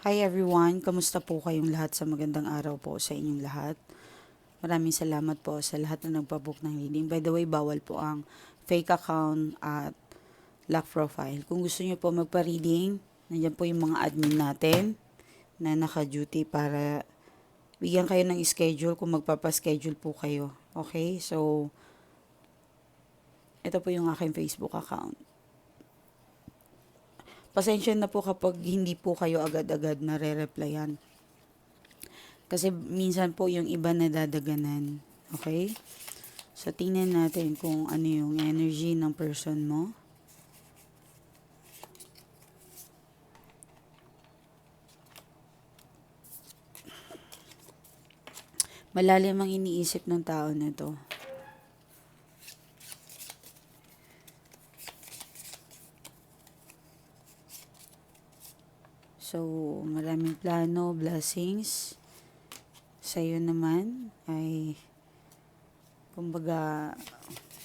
Hi everyone, kamusta po kayong lahat sa magandang araw po sa inyong lahat. Maraming salamat po sa lahat na nagpabook ng reading. By the way, bawal po ang fake account at lock profile. Kung gusto niyo po magpa-reading, nandiyan po yung mga admin natin na naka-duty para bigyan kayo ng schedule kung magpapaschedule po kayo. Okay? So, ito po yung aking Facebook account. Pasensya na po kapag hindi po kayo agad-agad na re-replyan. Kasi minsan po yung iba nadadaganan. Okay? So, tingnan natin kung ano yung energy ng person mo. Malalim ang iniisip ng tao na to. So, maraming plano, blessings. Sa'yo naman ay, kumbaga,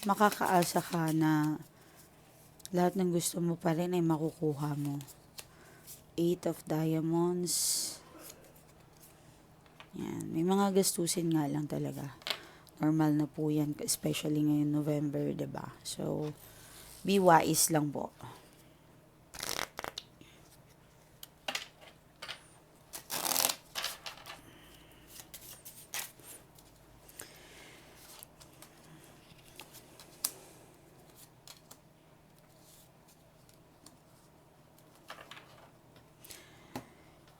makakaasa ka na lahat ng gusto mo pa rin ay makukuha mo. Eight of Diamonds. Yan. May mga gastusin nga lang talaga. Normal na po yan, especially ngayon November, ba So, be wise lang po.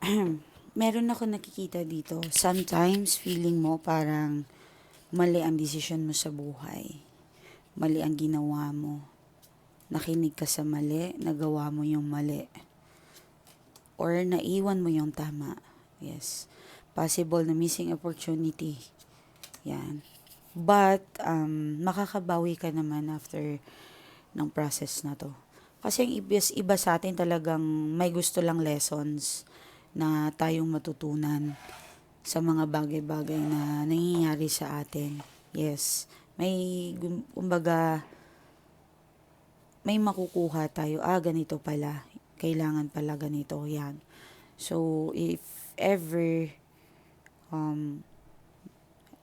meron ako nakikita dito. Sometimes, feeling mo parang mali ang desisyon mo sa buhay. Mali ang ginawa mo. Nakinig ka sa mali, nagawa mo yung mali. Or naiwan mo yung tama. Yes. Possible na missing opportunity. Yan. But, um, makakabawi ka naman after ng process na to. Kasi yung iba, iba sa atin talagang may gusto lang lessons na tayong matutunan sa mga bagay-bagay na nangyayari sa atin. Yes, may, kumbaga, may makukuha tayo. Ah, ganito pala. Kailangan pala ganito. Yan. So, if ever, um,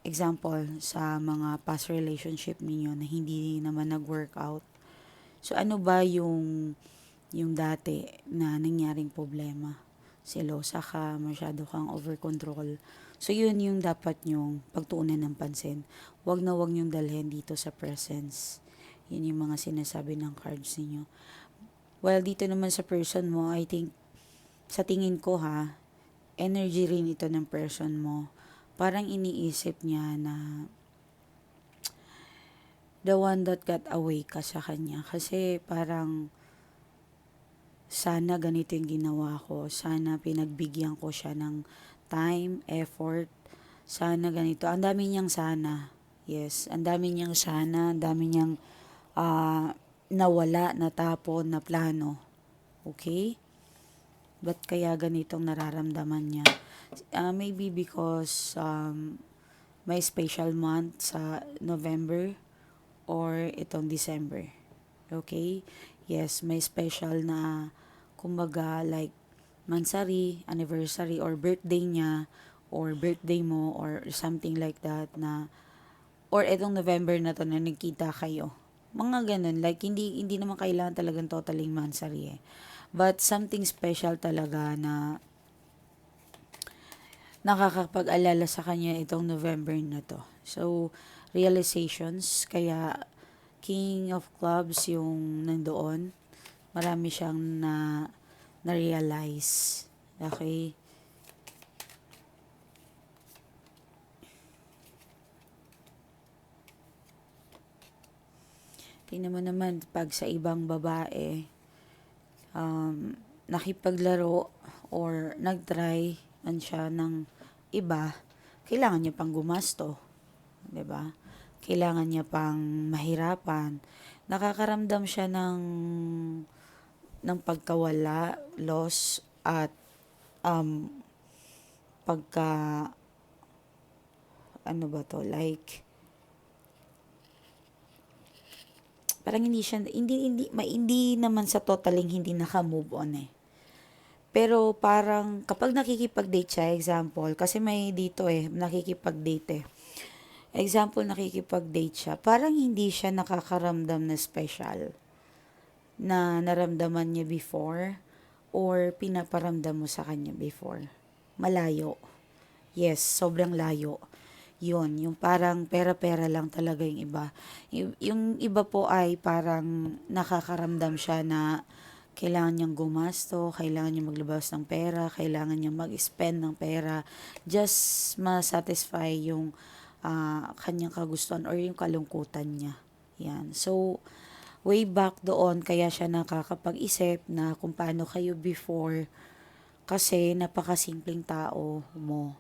example, sa mga past relationship ninyo na hindi naman nag-work out, so ano ba yung, yung dati na nangyaring problema? Selosa ka, masyado kang over control. So, yun yung dapat nyong pagtuunan ng pansin. Huwag na huwag nyong dalhin dito sa presence. Yun yung mga sinasabi ng cards ninyo. Well, dito naman sa person mo, I think, sa tingin ko ha, energy rin ito ng person mo. Parang iniisip niya na the one that got away ka sa kanya. Kasi parang, sana ganito yung ginawa ko. Sana pinagbigyan ko siya ng time, effort. Sana ganito. Ang dami niyang sana. Yes, ang dami niyang sana, ang dami niyang uh, nawala, natapon, na plano. Okay? Ba't kaya ganitong nararamdaman niya? Uh, maybe because um, may special month sa November or itong December. Okay? Yes, may special na kumbaga like mansari, anniversary or birthday niya or birthday mo or something like that na or etong November na to na nagkita kayo. Mga ganun, like hindi hindi naman kailangan talagang totally mansari eh. But something special talaga na nakakapag-alala sa kanya itong November na to. So, realizations, kaya King of Clubs yung nandoon marami siyang na na-realize. Okay? Tingnan mo naman, pag sa ibang babae, um, nakipaglaro or nagtry man siya ng iba, kailangan niya pang gumasto. 'di ba? Kailangan niya pang mahirapan. Nakakaramdam siya ng ng pagkawala, loss, at um, pagka, ano ba to, like, parang hindi siya, hindi, hindi, ma, hindi naman sa totaling hindi naka-move on eh. Pero parang kapag nakikipag-date siya, example, kasi may dito eh, nakikipag-date eh. Example, nakikipag-date siya, parang hindi siya nakakaramdam na special na naramdaman niya before or pinaparamdam mo sa kanya before. Malayo. Yes, sobrang layo. Yun, yung parang pera-pera lang talaga yung iba. Y- yung iba po ay parang nakakaramdam siya na kailangan niyang gumasto, kailangan niyang maglabas ng pera, kailangan niyang mag-spend ng pera, just ma-satisfy yung ah, kanyang kagustuhan or yung kalungkutan niya. Yan. So, way back doon, kaya siya nakakapag-isip na kung paano kayo before, kasi napakasimpleng tao mo.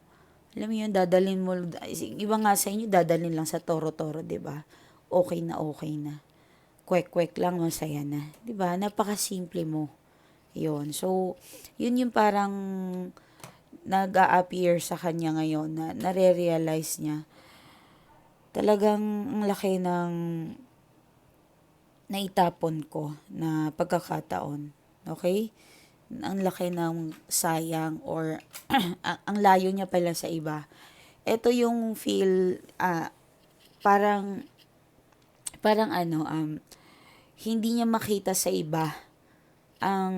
Alam mo yun, dadalin mo, iba nga sa inyo, dadalin lang sa toro-toro, ba Okay na okay na. Kwek-kwek lang, masaya na. ba Napakasimple mo. Yun. So, yun yung parang nag-a-appear sa kanya ngayon na nare-realize niya. Talagang ang laki ng naitapon ko na pagkakataon. Okay? Ang laki ng sayang or ang, layo niya pala sa iba. Ito yung feel, ah, parang, parang ano, um, hindi niya makita sa iba ang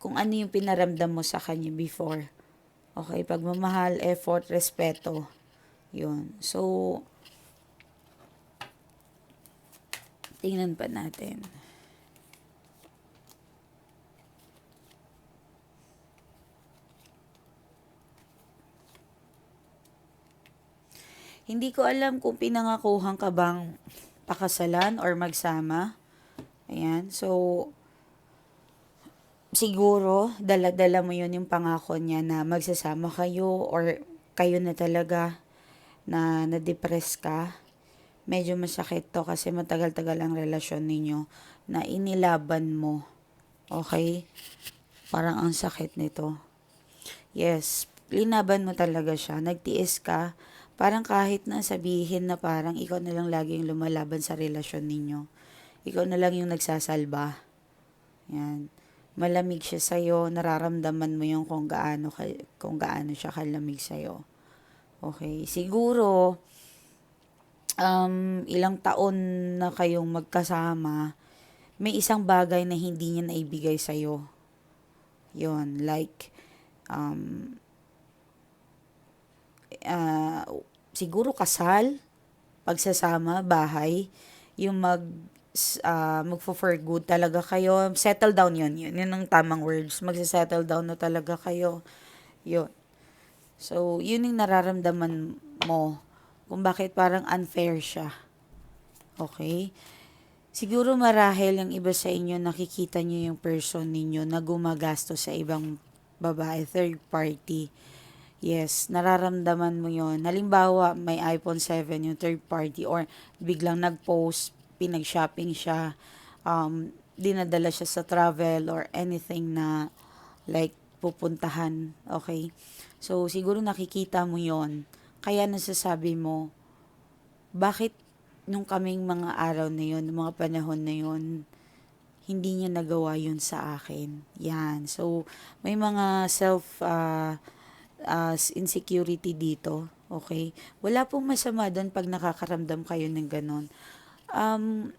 kung ano yung pinaramdam mo sa kanya before. Okay, pagmamahal, effort, respeto. Yun. So, tingnan pa natin. Hindi ko alam kung pinangakuhan ka bang pakasalan or magsama. Ayan. So, siguro, dala-dala mo yun yung pangako niya na magsasama kayo or kayo na talaga na na-depress ka. Medyo masakit to kasi matagal-tagal ang relasyon ninyo na inilaban mo. Okay? Parang ang sakit nito. Yes, linaban mo talaga siya. Nagtiis ka. Parang kahit na sabihin na parang ikaw na lang laging lumalaban sa relasyon ninyo. Ikaw na lang yung nagsasalba. Yan malamig siya sa'yo, nararamdaman mo yung kung gaano, kung gaano siya kalamig sa'yo. Okay, siguro, um, ilang taon na kayong magkasama, may isang bagay na hindi niya naibigay sa'yo. Yun, like, um, uh, siguro kasal, pagsasama, bahay, yung mag uh, magfo-for good talaga kayo. Settle down yun. Yun, yun ang tamang words. Magsa-settle down na talaga kayo. Yun. So, yun yung nararamdaman mo kung bakit parang unfair siya. Okay? Siguro marahil yung iba sa inyo nakikita nyo yung person ninyo na gumagasto sa ibang babae, third party. Yes, nararamdaman mo yon. Halimbawa, may iPhone 7 yung third party or biglang nag-post pinag-shopping siya, um, dinadala siya sa travel or anything na like pupuntahan, okay? So, siguro nakikita mo yon Kaya nasasabi mo, bakit nung kaming mga araw na yon, mga panahon na yon, hindi niya nagawa yun sa akin. Yan. So, may mga self uh, uh, insecurity dito. Okay? Wala pong masama doon pag nakakaramdam kayo ng ganon um,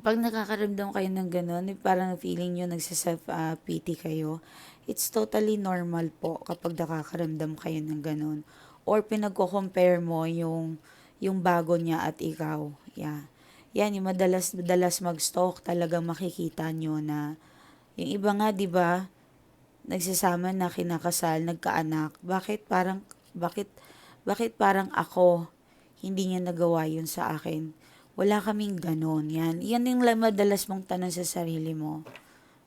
pag nakakaramdam kayo ng gano'n, parang feeling nyo nagsa-self-pity uh, kayo, it's totally normal po kapag nakakaramdam kayo ng gano'n. Or pinagko-compare mo yung, yung bago niya at ikaw. Yeah. Yan, yung madalas, madalas mag-stalk, talaga makikita nyo na, yung iba nga, di ba, nagsasama na kinakasal, nagkaanak. Bakit parang, bakit, bakit parang ako, hindi niya nagawa yun sa akin? Wala kaming ganon. Yan. Yan yung madalas mong tanong sa sarili mo.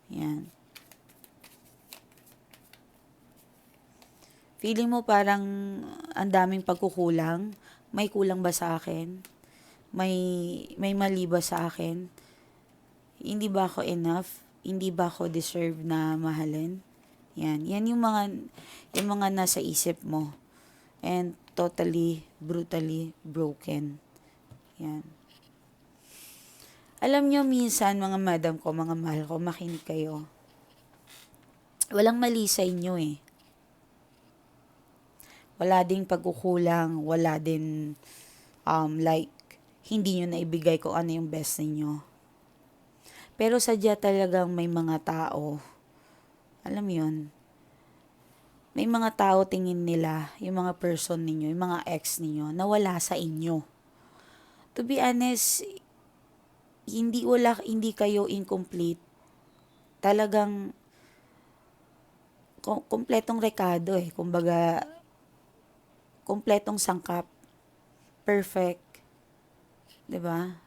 Yan. Feeling mo parang ang daming pagkukulang. May kulang ba sa akin? May, may mali ba sa akin? Hindi ba ako enough? Hindi ba ako deserve na mahalin? Yan. Yan yung mga, yung mga nasa isip mo. And totally, brutally broken. Yan. Alam nyo, minsan, mga madam ko, mga mahal ko, makinig kayo. walang mali sa inyo eh. Wala ding pagkukulang, wala din um, like hindi nyo naibigay kung ano yung best ninyo. Pero sadya talagang may mga tao, alam yun, may mga tao tingin nila, yung mga person ninyo, yung mga ex ninyo, na wala sa inyo. To be honest, hindi wala, hindi kayo incomplete. Talagang kom- kompletong rekado eh. Kumbaga, kompletong sangkap. Perfect. 'Di ba?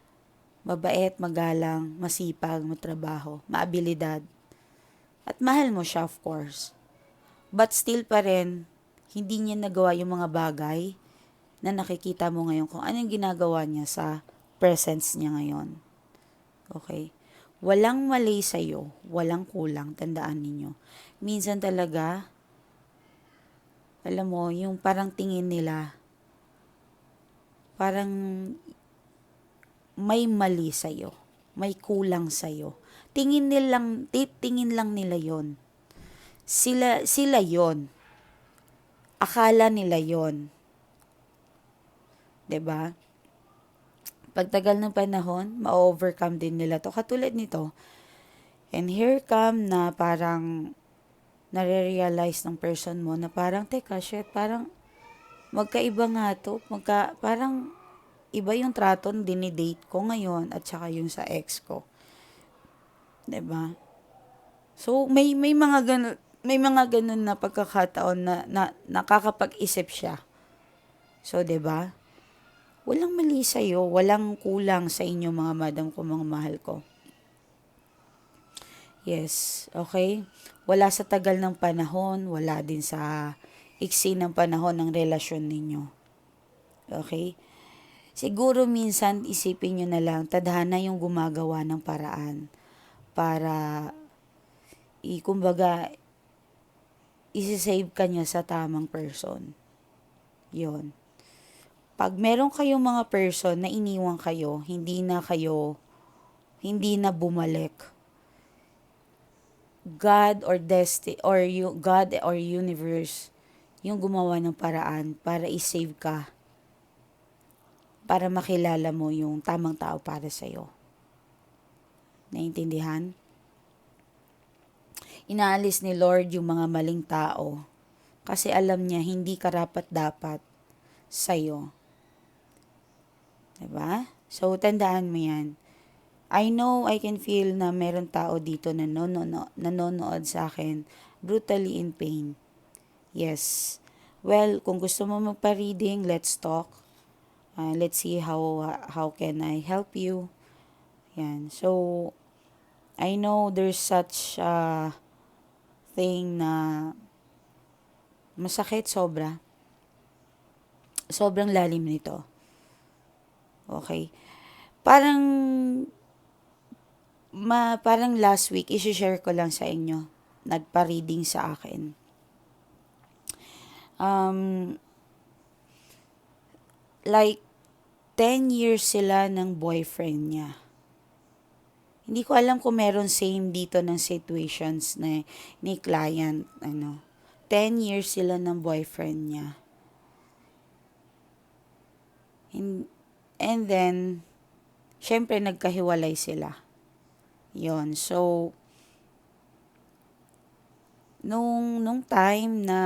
Mabait, magalang, masipag, matrabaho, maabilidad. At mahal mo siya, of course. But still pa rin, hindi niya nagawa yung mga bagay na nakikita mo ngayon kung anong ginagawa niya sa presence niya ngayon. Okay? Walang mali sa'yo, walang kulang, tandaan ninyo. Minsan talaga, alam mo, yung parang tingin nila, parang may mali sa'yo, may kulang sa'yo. Tingin nilang, tingin lang nila yon. Sila, sila yon. Akala nila yon. ba? Pagtagal ng panahon, ma-overcome din nila to. Katulad nito. And here come na parang nare-realize ng person mo na parang, teka, shit, parang magkaiba nga to. Magka, parang iba yung trato na dinidate ko ngayon at saka yung sa ex ko. ba? So may may mga ganun, may mga ganun na pagkakataon na, na nakakapag-isip siya. So 'di ba? Walang mali sa iyo, walang kulang sa inyo mga madam ko, mga mahal ko. Yes, okay? Wala sa tagal ng panahon, wala din sa iksi ng panahon ng relasyon ninyo. Okay? Siguro minsan isipin nyo na lang, tadhana yung gumagawa ng paraan para i kumbaga isi-save ka niya sa tamang person. Yon pag meron kayong mga person na iniwan kayo, hindi na kayo, hindi na bumalik, God or destiny or you, God or universe yung gumawa ng paraan para i-save ka para makilala mo yung tamang tao para sa iyo. Naintindihan? Inaalis ni Lord yung mga maling tao kasi alam niya hindi karapat dapat sa iyo. Diba? So, tandaan mo yan. I know, I can feel na meron tao dito na nanono, nanonood sa akin brutally in pain. Yes. Well, kung gusto mo magpa-reading, let's talk. Uh, let's see how how can I help you. Yan. So, I know there's such a thing na masakit sobra. Sobrang lalim nito. Okay? Parang, ma, parang last week, isi-share ko lang sa inyo. Nagpa-reading sa akin. Um, like, 10 years sila ng boyfriend niya. Hindi ko alam kung meron same dito ng situations na ni client, ano. 10 years sila ng boyfriend niya. And, And then, syempre nagkahiwalay sila. Yon So, nung, nung time na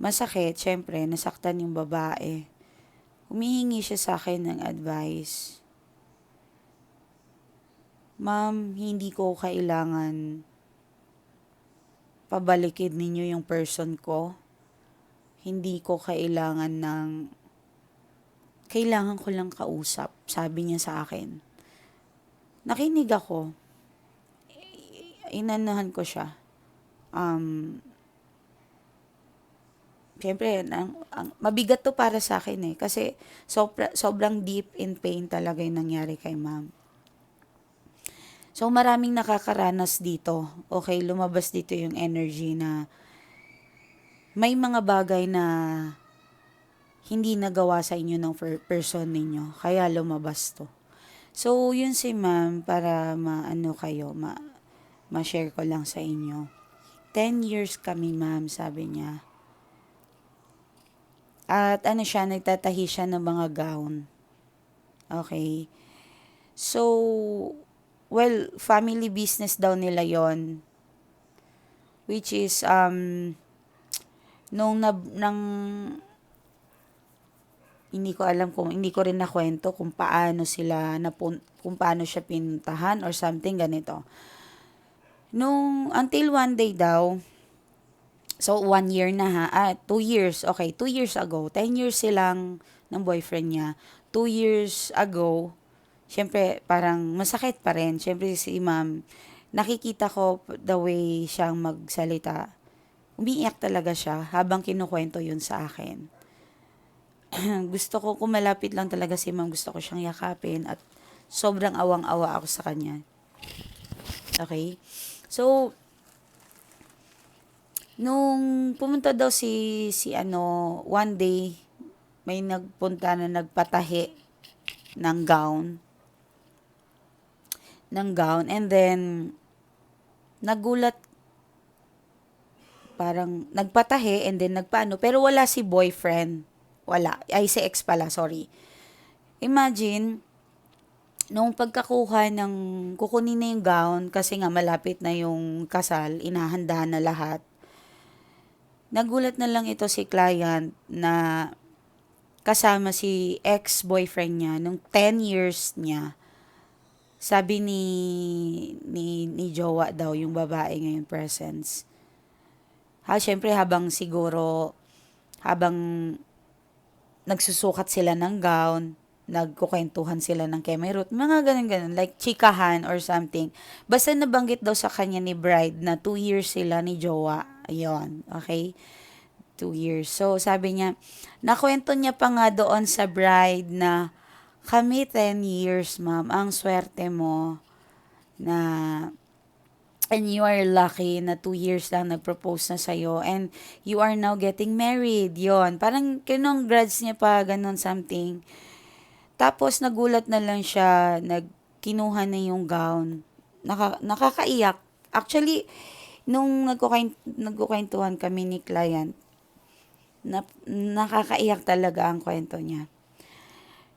masakit, syempre, nasaktan yung babae, humihingi siya sa akin ng advice. Ma'am, hindi ko kailangan pabalikin ninyo yung person ko. Hindi ko kailangan ng kailangan ko lang kausap, sabi niya sa akin. Nakinig ako. Inanahan ko siya. Um, Siyempre, ang, ang, mabigat to para sa akin eh. Kasi sobra, sobrang deep in pain talaga yung nangyari kay ma'am. So, maraming nakakaranas dito. Okay, lumabas dito yung energy na may mga bagay na hindi nagawa sa inyo ng person ninyo. Kaya lumabas to. So, yun si ma'am para maano kayo, ma, ma-share ko lang sa inyo. 10 years kami, ma'am, sabi niya. At ano siya, nagtatahi siya ng mga gown. Okay. So, well, family business daw nila yon Which is, um, nung nab, nang, hindi ko alam kung, hindi ko rin nakwento kung paano sila, napun, kung paano siya pinuntahan or something ganito. Nung, until one day daw, so one year na ha, ah, two years, okay, two years ago, 10 years silang ng boyfriend niya. Two years ago, syempre, parang masakit pa rin. Syempre, si ma'am, nakikita ko the way siyang magsalita. Umiiyak talaga siya habang kinukwento yun sa akin. gusto ko, kung malapit lang talaga si ma'am, gusto ko siyang yakapin at sobrang awang-awa ako sa kanya. Okay? So, nung pumunta daw si, si ano, one day, may nagpunta na nagpatahi ng gown. Ng gown. And then, nagulat parang nagpatahi and then nagpaano pero wala si boyfriend wala. Ay si ex pala sorry. Imagine nung pagkakuha ng kukunin na yung gown kasi nga malapit na yung kasal inahanda na lahat. Nagulat na lang ito si client na kasama si ex-boyfriend niya nung 10 years niya. Sabi ni ni ni Jowa daw yung babae ngayon presence. Ha, syempre habang siguro, habang nagsusukat sila ng gown, nagkukwentuhan sila ng kemerut, mga ganun-ganun, like chikahan or something. Basta nabanggit daw sa kanya ni bride na two years sila ni jowa. Ayun, okay? Two years. So, sabi niya, nakwento niya pa nga doon sa bride na kami 10 years, ma'am. Ang swerte mo na and you are lucky na two years lang nag-propose na sa'yo and you are now getting married. yon Parang kinongrats niya pa, ganun something. Tapos nagulat na lang siya, nagkinuha na yung gown. Naka, nakakaiyak. Actually, nung nagkukwentuhan kami ni client, na, nakakaiyak talaga ang kwento niya.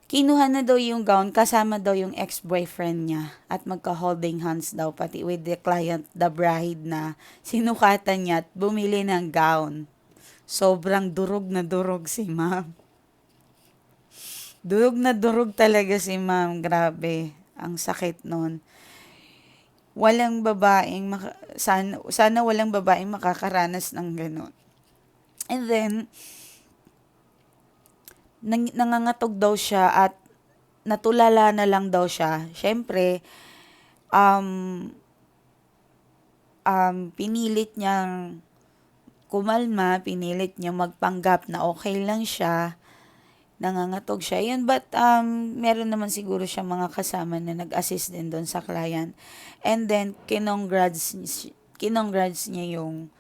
Kinuha na daw yung gown kasama daw yung ex-boyfriend niya at magka-holding hands daw pati with the client, the bride na sinukatan niya at bumili ng gown. Sobrang durog na durog si ma'am. Durog na durog talaga si ma'am. Grabe. Ang sakit nun. Walang babaeng, maka- sana, sana walang babaeng makakaranas ng ganun. And then, nang, nangangatog daw siya at natulala na lang daw siya. Siyempre, um, um, pinilit niyang kumalma, pinilit niyang magpanggap na okay lang siya, nangangatog siya. Yun, but um, meron naman siguro siya mga kasama na nag-assist din doon sa client. And then, kinongrats, kinongrats niya yung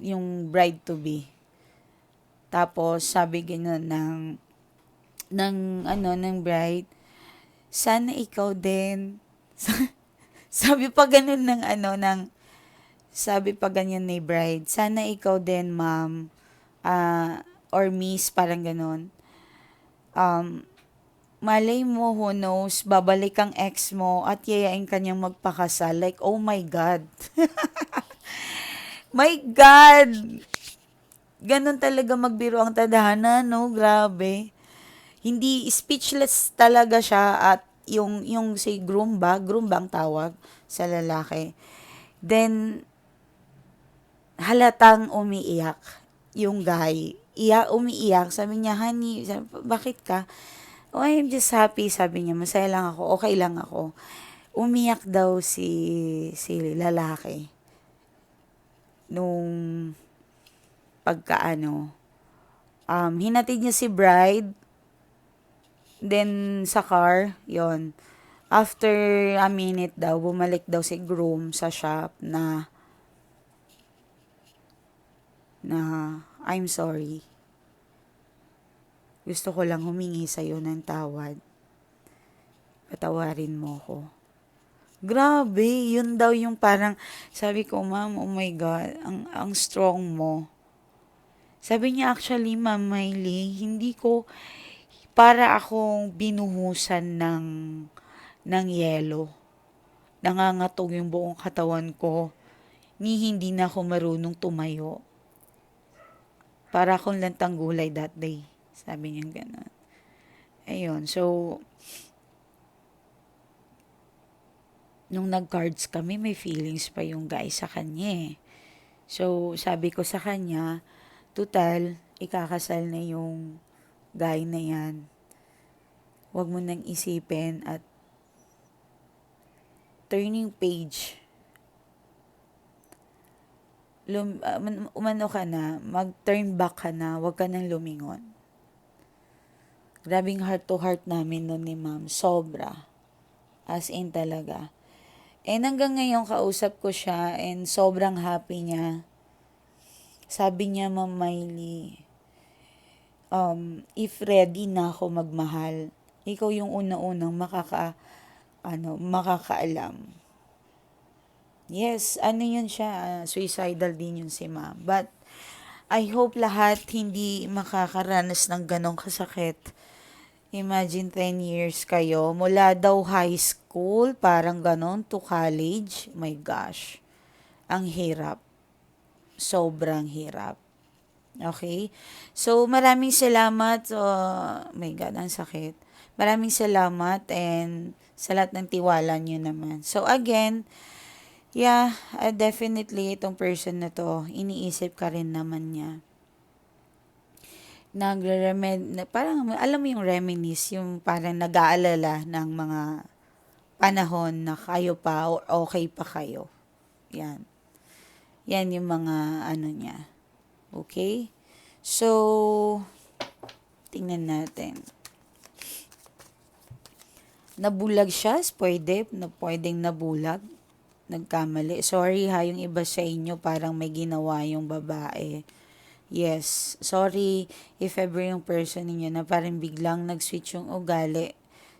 yung bride to be. Tapos, sabi gano'n ng, ng, ano, ng bride, sana ikaw din. sabi pa ganun ng, ano, ng, sabi pa ganyan ni bride, sana ikaw din, ma'am, uh, or miss, parang ganun. Um, malay mo, who knows, babalik ang ex mo at yayain kanyang magpakasal. Like, oh my God. my God! Ganon talaga magbiro ang tadhana, no? Grabe. Hindi, speechless talaga siya at yung, yung si groom ba, groom ba ang tawag sa lalaki. Then, halatang umiiyak yung guy. Iya, umiiyak. Sabi niya, honey, bakit ka? Oh, I'm just happy, sabi niya. Masaya lang ako. Okay lang ako. Umiyak daw si, si lalaki. Nung pagkaano, um, hinatid niya si bride, then sa car, yon After a minute daw, bumalik daw si groom sa shop na, na, I'm sorry. Gusto ko lang humingi sa'yo ng tawad. Patawarin mo ko. Grabe, yun daw yung parang, sabi ko, ma'am, oh my God, ang, ang strong mo. Sabi niya, actually, ma'am Miley, hindi ko, para akong binuhusan ng, ng yelo. Nangangatog yung buong katawan ko. Ni hindi na ako marunong tumayo. Para akong lantang gulay that day. Sabi niya gano'n. Ayun, so, nung nag-cards kami, may feelings pa yung guy sa kanya eh. So, sabi ko sa kanya, tutal, ikakasal na yung guy na yan. Huwag mo nang isipin at turning page. Lum, uh, umano ka na, mag-turn back ka na, huwag ka nang lumingon. Grabing heart to heart namin noon ni ma'am. Sobra. As in talaga. And hanggang ngayon kausap ko siya and sobrang happy niya. Sabi niya, Ma'am Miley, um, if ready na ako magmahal, ikaw yung una-unang makaka, ano, makakaalam. Yes, ano yun siya, uh, suicidal din yun si ma'am. But, I hope lahat hindi makakaranas ng ganong kasakit. Imagine 10 years kayo, mula daw high school, parang ganon, to college. My gosh, ang hirap. Sobrang hirap. Okay? So, maraming salamat. Uh, my God, ang sakit. Maraming salamat and sa lahat ng tiwala nyo naman. So, again, yeah, uh, definitely itong person na to, iniisip ka rin naman niya. Nagre-remed, parang alam mo yung reminisce, yung parang nag-aalala ng mga panahon na kayo pa or okay pa kayo. Yan. Yan yung mga ano niya. Okay? So, tingnan natin. Nabulag siya, pwede, na pwedeng nabulag. Nagkamali. Sorry ha, yung iba sa inyo parang may ginawa yung babae. Yes, sorry if ever yung person ninyo na parang biglang nag-switch yung ugali.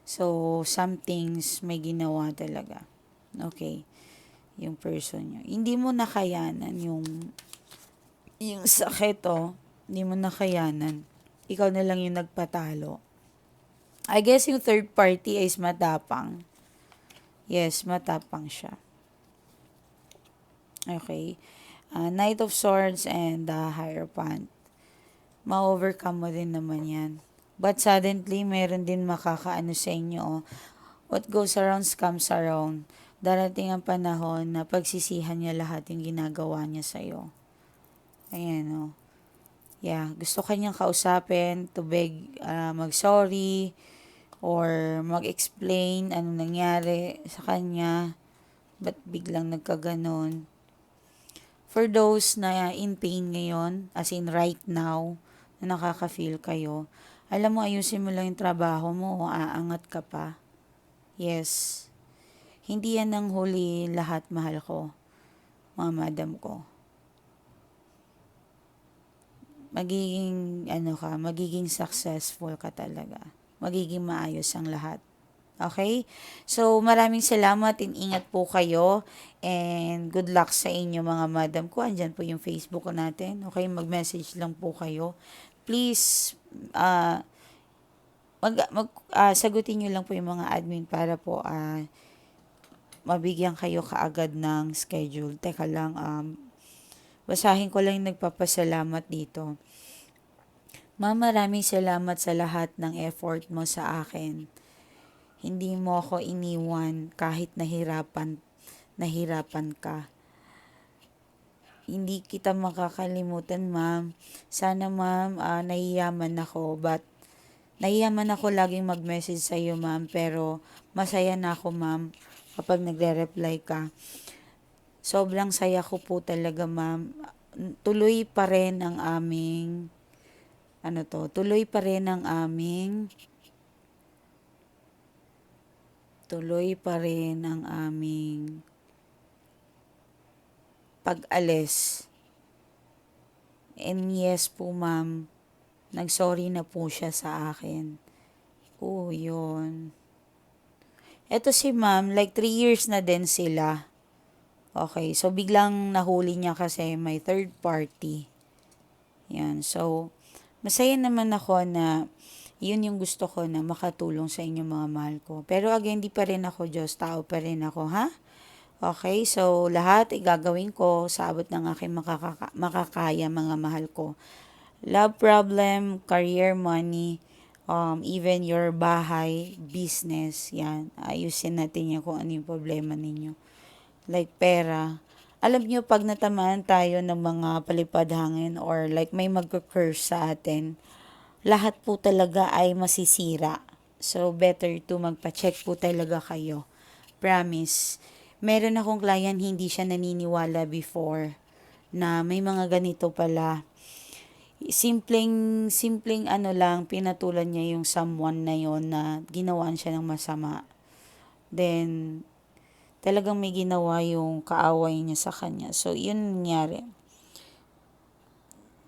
So, some things may ginawa talaga. Okay, yung person nyo. Hindi mo nakayanan yung yung sakit oh. Hindi mo nakayanan. Ikaw na lang yung nagpatalo. I guess yung third party is matapang. Yes, matapang siya. Okay. Uh, Knight of Swords and the uh, Hierophant. Ma-overcome mo din naman yan. But suddenly, meron din makakaano sa inyo. Oh. What goes around comes around. Darating ang panahon na pagsisihan niya lahat yung ginagawa niya sa'yo. Ayan, oh. Yeah, gusto kanyang kausapin, to beg, uh, mag-sorry, or mag-explain ano nangyari sa kanya, ba't biglang nagkaganon. For those na in pain ngayon, as in right now, na nakaka-feel kayo, alam mo, ayusin mo lang yung trabaho mo o aangat ka pa. Yes. Hindi yan ang huli lahat, mahal ko. Mga madam ko. Magiging, ano ka, magiging successful ka talaga magiging maayos ang lahat. Okay? So, maraming salamat ingat po kayo. And good luck sa inyo mga madam ko. Andyan po yung Facebook ko natin. Okay? Mag-message lang po kayo. Please, uh, mag, mag, uh, sagutin nyo lang po yung mga admin para po uh, mabigyan kayo kaagad ng schedule. Teka lang, um, basahin ko lang nagpapasalamat dito. Ma'am, maraming salamat sa lahat ng effort mo sa akin. Hindi mo ako iniwan kahit nahirapan, nahirapan ka. Hindi kita makakalimutan, ma'am. Sana, ma'am, uh, nahiyaman ako, but nahiyaman ako laging mag-message sa iyo, ma'am, pero masaya na ako, ma'am, kapag nagre-reply ka. Sobrang saya ko po talaga, ma'am. Tuloy pa rin ang aming ano to, tuloy pa rin ang aming tuloy pa rin ang aming pag-alis. And yes po ma'am, nagsorry na po siya sa akin. Oo, yun. Eto si ma'am, like 3 years na din sila. Okay, so biglang nahuli niya kasi may third party. Yan, so masaya naman ako na yun yung gusto ko na makatulong sa inyo mga mahal ko. Pero again, di pa rin ako Diyos, tao pa rin ako, ha? Okay, so lahat igagawin ko sa abot ng aking makakaka- makakaya mga mahal ko. Love problem, career, money, um, even your bahay, business, yan. Ayusin natin yan kung ano yung problema ninyo. Like pera. Alam nyo, pag natamaan tayo ng mga palipad hangin or like may mag-curse sa atin, lahat po talaga ay masisira. So, better to magpa-check po talaga kayo. Promise. Meron akong client, hindi siya naniniwala before na may mga ganito pala simpleng simpleng ano lang pinatulan niya yung someone na yon na ginawaan siya ng masama. Then talagang may ginawa yung kaaway niya sa kanya. So yun nangyari.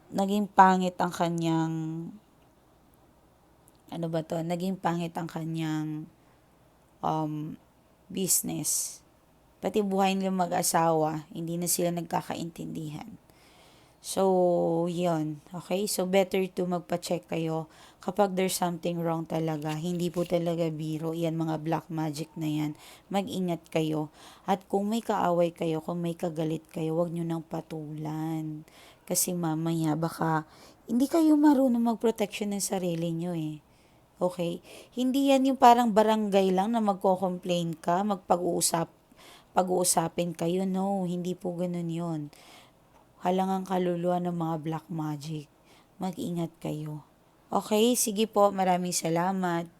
Naging pangit ang kanyang ano ba to? Naging pangit ang kanyang um, business. Pati buhay nila mag-asawa hindi na sila nagkakaintindihan So, yun. Okay? So, better to magpa-check kayo kapag there's something wrong talaga. Hindi po talaga biro. Yan, mga black magic na yan. Mag-ingat kayo. At kung may kaaway kayo, kung may kagalit kayo, wag nyo nang patulan. Kasi mamaya, baka hindi kayo marunong mag-protection ng sarili nyo eh. Okay? Hindi yan yung parang barangay lang na magko-complain ka, magpag-uusap, pag-uusapin kayo. No, hindi po ganun yon halangang kaluluwa ng mga black magic. Mag-ingat kayo. Okay, sige po, maraming salamat.